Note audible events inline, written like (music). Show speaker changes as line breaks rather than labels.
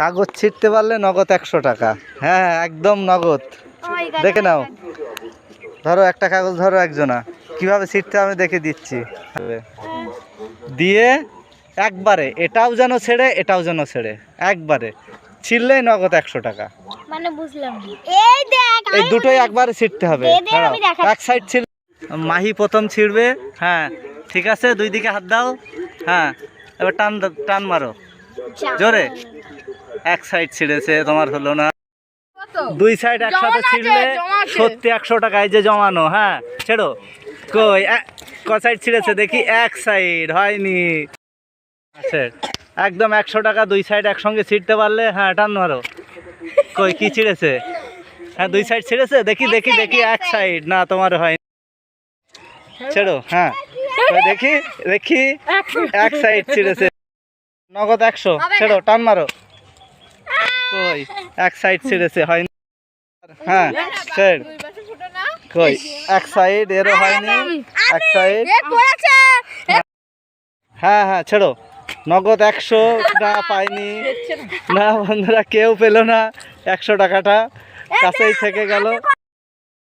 কাগজ ছিঁড়তে পারলে নগদ একশো টাকা। হ্যাঁ একদম নগদ। দেখে নাও। ধরো একটা কাগজ ধরো একজনা কীভাবে ছিঁড়তে আমি দেখে দিচ্ছি। দিয়ে একবারে এটাও যেন ছেড়ে এটাও যেন ছেড়ে। একবারে। ছিঁড়লেই নগদ একশো টাকা।
মানে বুঝলাম এই দেখ
এই দুটোই একবারে ছিঁড়তে হবে। এক সাইড ছিল মাহি প্রথম ছিঁড়বে। হ্যাঁ ঠিক আছে দুই দিকে হাত দাও। হ্যাঁ এবার টান টান মারো। জোরে। এক সাইড ছিঁড়েছে তোমার হলো না। দুই সাইড একসাথে ছিঁড়লে সত্যি একশো টাকা এই যে জমানো হ্যাঁ। ছেড়ো। কই ক সাইড ছিঁড়েছে দেখি এক সাইড হয়নি। একদম একশো টাকা দুই সাইড একসঙ্গে ছিঁড়তে পারলে হ্যাঁ টান মারো কই কি ছিঁড়েছে? হ্যাঁ দুই সাইড ছিঁড়েছে? দেখি দেখি দেখি এক সাইড না তোমার হয়নি। ছেড়ো হ্যাঁ। দেখি দেখি। (laughs) এক সাইড ছিঁড়েছে। নগদ একশো। ছেড়ো টান মারো। কই? এক সাইড ছেড়েছে হয়নি। হ্যাঁ ছেড়। কই? এক সাইড এরও হয়নি এক সাইড হ্যাঁ হ্যাঁ ছেড়ো। নগদ একশো না পাইনি। না। বন্ধুরা কেউ পেল না। একশো টাকাটা কাছেই থেকে গেল।